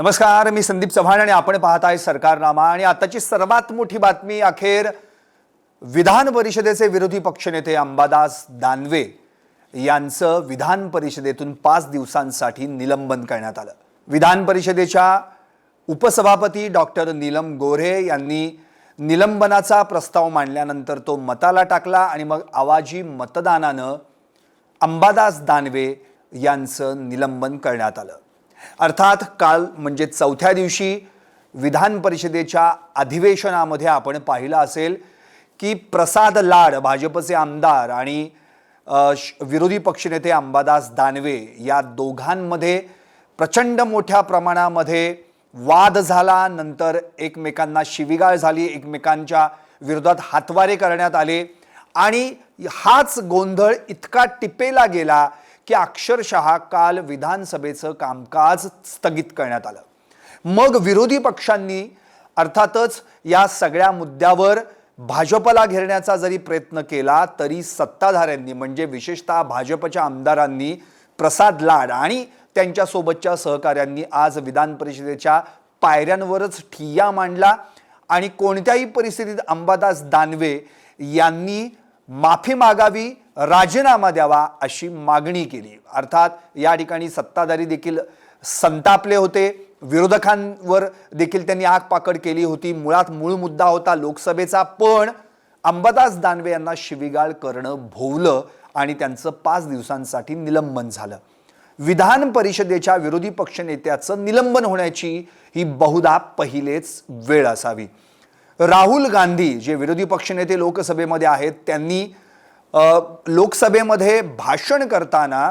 नमस्कार मी संदीप चव्हाण आणि आपण पाहत आहे सरकारनामा. आणि आताची सर्वात मोठी बातमी अखेर विधान परिषदेचे विरोधी पक्षनेते अंबादास दानवे यांचं विधान परिषदेतून पाच दिवसांसाठी निलंबन करण्यात आलं. विधान परिषदेच्या उपसभापती डॉक्टर नीलम गोऱ्हे यांनी निलंबनाचा प्रस्ताव मांडल्यानंतर तो मताला टाकला आणि मग आवाजी मतदानानं अंबादास दानवे यांचं निलंबन करण्यात आलं. अर्थात काल म्हणजे चौथ्या दिवशी विधान परिषदेच्या अधिवेशनामध्ये आपण पाहिलं असेल की प्रसाद लाड भाजपचे आमदार आणि विरोधी पक्षनेते अंबादास दानवे या दोघांमध्ये प्रचंड मोठ्या प्रमाणामध्ये वाद झाला. नंतर एकमेकांना शिविगाळ झाली. एकमेकांच्या विरोधात हातवारे करण्यात आले. आणि हाच गोंधळ इतका टिपेला गेला की अक्षरशः काल विधानसभेचं कामकाज स्थगित करण्यात आलं. मग विरोधी पक्षांनी अर्थातच या सगळ्या मुद्द्यावर भाजपला घेरण्याचा जरी प्रयत्न केला तरी सत्ताधाऱ्यांनी म्हणजे विशेषतः भाजपच्या आमदारांनी प्रसाद लाड आणि त्यांच्यासोबतच्या सहकाऱ्यांनी आज विधान परिषदेच्या पायऱ्यांवरच ठिय्या मांडला आणि कोणत्याही परिस्थितीत अंबादास दानवे यांनी माफी मागावी राजीनामा द्यावा अशी मागणी केली. अर्थात या ठिकाणी सत्ताधारी देखील संतापले होते. विरोधकांवर देखील त्यांनी आग पाकड केली होती. मुळात मूळ मुद्दा होता लोकसभेचा. पण अंबादास दानवे यांना शिविगाळ करणं भोवलं आणि त्यांचं पाच दिवसांसाठी निलंबन झालं. विधान परिषदेच्या विरोधी पक्षनेत्याचं निलंबन होण्याची ही बहुधा पहिलेच वेळ असावी. राहुल गांधी जे विरोधी पक्षनेते लोकसभेमध्ये आहेत त्यांनी लोकसभेमध्ये भाषण करताना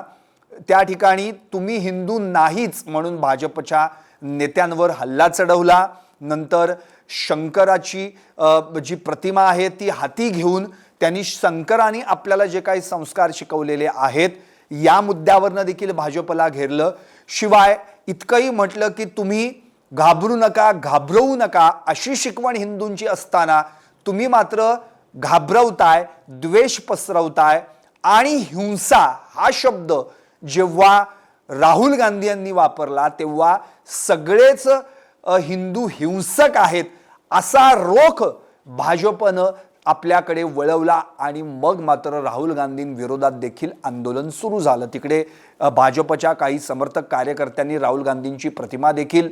त्या ठिकाणी तुम्ही हिंदू नाहीच म्हणून भाजपच्या नेत्यांवर हल्ला चढवला. नंतर शंकराची जी प्रतिमा आहे ती हाती घेऊन त्यांनी शंकराने आपल्याला जे काही संस्कार शिकवलेले आहेत या मुद्द्यावरनं देखील भाजपला घेरलं. शिवाय इतकंही म्हटलं की तुम्ही घाबरू नका घाबरवू नका अशी शिकवण हिंदूंची असताना तुम्ही मात्र घाबरवताय द्वेष पसरवताय आणि हिंसा हा शब्द जेव्हा राहुल गांधी यांनी वापरला तेव्हा सगळेच हिंदू हिंसक आहेत असा रोख भाजपनं आपल्याकडे वळवला आणि मग मात्र राहुल गांधींविरोधात देखील आंदोलन सुरू झालं. तिकडे भाजपच्या काही समर्थक कार्यकर्त्यांनी राहुल गांधींची प्रतिमा देखील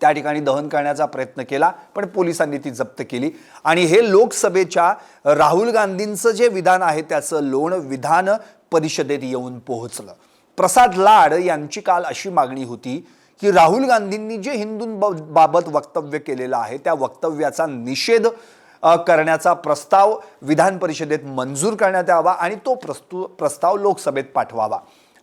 त्या ठिकाणी दहन करण्याचा प्रयत्न केला पण पोलिसांनी ती जप्त केली. आणि हे लोकसभेच्या राहुल गांधींचं जे विधान आहे त्याचं लोण विधान परिषदेत येऊन पोहोचलं. प्रसाद लाड यांची काल अशी मागणी होती की राहुल गांधींनी जे हिंदूंबाबत वक्तव्य केलेलं आहे त्या वक्तव्याचा निषेध करण्याचा प्रस्ताव विधान परिषदेत मंजूर करण्यात यावा आणि तो प्रस्तु प्रस्ताव लोकसभेत पाठवावा.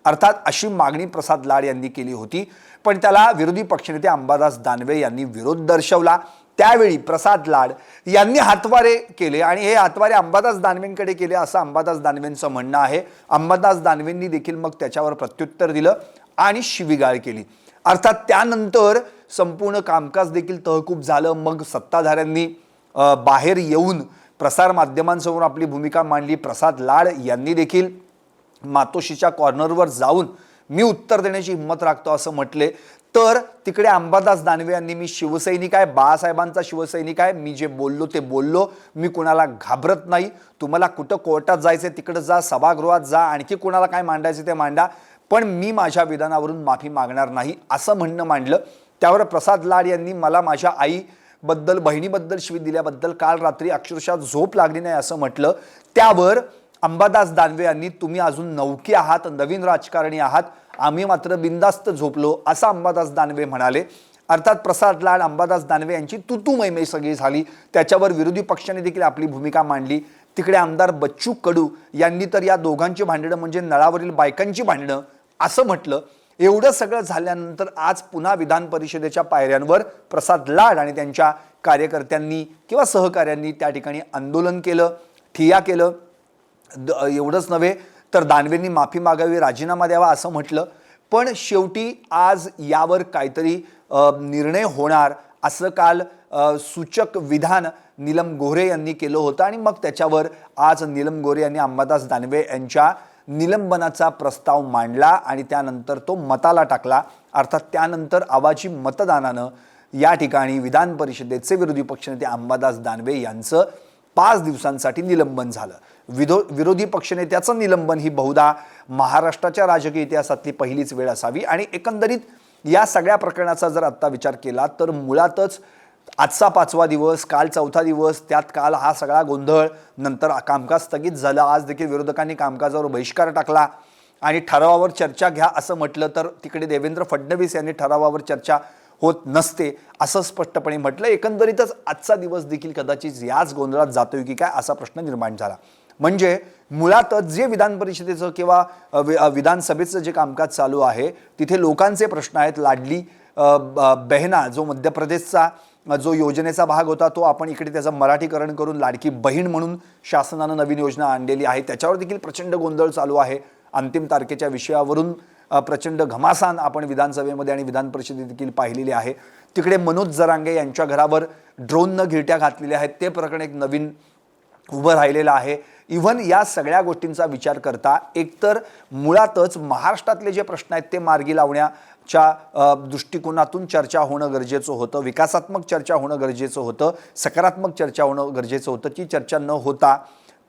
अर्थात अशी मागणी प्रसाद लाड यांनी केली होती. पण त्याला विरोधी पक्षनेते अंबादास दानवे यांनी विरोध दर्शवला. त्यावेळी प्रसाद लाड यांनी हातवारे केले आणि हे हातवारे अंबादास दानवेंकडे केले असं अंबादास दानवेंचं म्हणणं आहे. अंबादास दानवेंनी देखील मग त्याच्यावर प्रत्युत्तर दिलं आणि शिविगाळ केली. अर्थात त्यानंतर संपूर्ण कामकाज देखील तहकूब झालं. मग सत्ताधाऱ्यांनी बाहेर येऊन प्रसार माध्यमांसमोर आपली भूमिका मांडली. प्रसाद लाड यांनी देखील मातोशीच्या कॉर्नरवर जाऊन मी उत्तर देण्याची हिंमत राखतो असं म्हटले. तर तिकडे अंबादास दानवे यांनी मी शिवसैनिक आहे बाळासाहेबांचा शिवसैनिक आहे मी जे बोललो ते बोललो मी कुणाला घाबरत नाही. तुम्हाला कुठं कोर्टात जायचं तिकडं जा सभागृहात जा आणखी कुणाला काय मांडायचं ते मांडा. पण मी माझ्या विधानावरून माफी मागणार नाही असं म्हणणं मांडलं. त्यावर प्रसाद लाड यांनी मला माझ्या आईबद्दल बहिणीबद्दल शिवी दिल्याबद्दल काल रात्री अक्षरशः झोप लागली नाही असं म्हटलं. त्यावर अंबादास दानवे यांनी तुम्ही अजून नौके आहात नवीन राजकारणी आहात आम्ही मात्र बिंदास्त झोपलो असं अंबादास दानवे म्हणाले. अर्थात प्रसाद लाड अंबादास दानवे यांची तुतू मैमे सगळी झाली. त्याच्यावर विरोधी पक्षाने देखील आपली भूमिका मांडली. तिकडे आमदार बच्चू कडू यांनी तर या दोघांची भांडणं म्हणजे नळावरील बायकांची भांडणं असं म्हटलं. एवढं सगळं झाल्यानंतर आज पुन्हा विधान परिषदेच्या पायऱ्यांवर प्रसाद लाड आणि त्यांच्या कार्यकर्त्यांनी किंवा सहकाऱ्यांनी त्या ठिकाणी आंदोलन केलं ठिया केलं. द एवढंच नव्हे तर दानवेंनी माफी मागावी राजीनामा द्यावा असं म्हटलं. पण शेवटी आज यावर काहीतरी निर्णय होणार असं काल सूचक विधान नीलम गोऱ्हे यांनी केलं होतं. आणि मग त्याच्यावर आज नीलम गोऱ्हे यांनी अंबादास दानवे यांच्या निलंबनाचा प्रस्ताव मांडला आणि त्यानंतर तो मताला टाकला. अर्थात त्यानंतर आवाजी मतदानानं या ठिकाणी विधान परिषदेचे विरोधी पक्षनेते अंबादास दानवे यांचं पाच दिवसांसाठी निलंबन झालं. विधो विरोधी पक्षनेत्याचं निलंबन ही बहुधा महाराष्ट्राच्या राजकीय इतिहासातली पहिलीच वेळ असावी. आणि एकंदरीत या सगळ्या प्रकरणाचा जर आत्ता विचार केला तर मुळातच आजचा पाचवा दिवस काल चौथा दिवस त्यात काल हा सगळा गोंधळ नंतर कामकाज स्थगित झालं आज देखील विरोधकांनी कामकाजावर बहिष्कार टाकला आणि ठरावावर चर्चा घ्या असं म्हटलं तर तिकडे देवेंद्र फडणवीस यांनी ठरावावर चर्चा होत नसते असं स्पष्टपणे म्हटलं. एकंदरीतच आजचा दिवस देखील कदाचित याच गोंधळात जातोय की काय असा प्रश्न निर्माण झाला. म्हणजे मुळातच जे विधान परिषदेचं किंवा वि- विधानसभेचं जे कामकाज चालू आहे तिथे लोकांचे प्रश्न आहेत. लाडली बहना ब- जो मध्य प्रदेशचा जो योजनेचा भाग होता तो आपण इकडे त्याचं मराठीकरण करून लाडकी बहीण म्हणून शासनानं नवीन योजना आणलेली आहे. त्याच्यावर देखील प्रचंड गोंधळ चालू आहे. अंतिम तारखेच्या विषयावरून प्रचंड घमासान आपण विधानसभेमध्ये आणि विधान परिषदेत देखील पाहिलेली आहे. तिकडे मनोज जरांगे यांच्या घरावर ड्रोननं गिरट्या घातलेल्या आहेत. ते प्रकरण एक नवीन उभं राहिलेलं आहे. इव्हन या सगळ्या गोष्टींचा विचार करता एकतर मुळातच महाराष्ट्रातले जे प्रश्न आहेत ते मार्गी लावण्याच्या दृष्टिकोनातून चर्चा होणं गरजेचं होतं. विकासात्मक चर्चा होणं गरजेचं होतं. सकारात्मक चर्चा होणं गरजेचं होतं. ती चर्चा न होता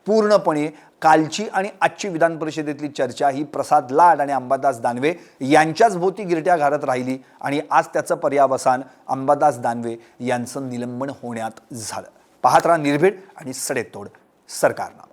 पूर्णपणे कालची आणि आजची विधान परिषदेतली चर्चा ही प्रसाद लाड आणि अंबादास दानवे यांच्याच भोवती गिरट्या घालत राहिली आणि आज त्याचं पर्यावसान अंबादास दानवे यांचं निलंबन होण्यात झालं. पाहत राहा निर्भीड आणि सडेतोड सरकारनं.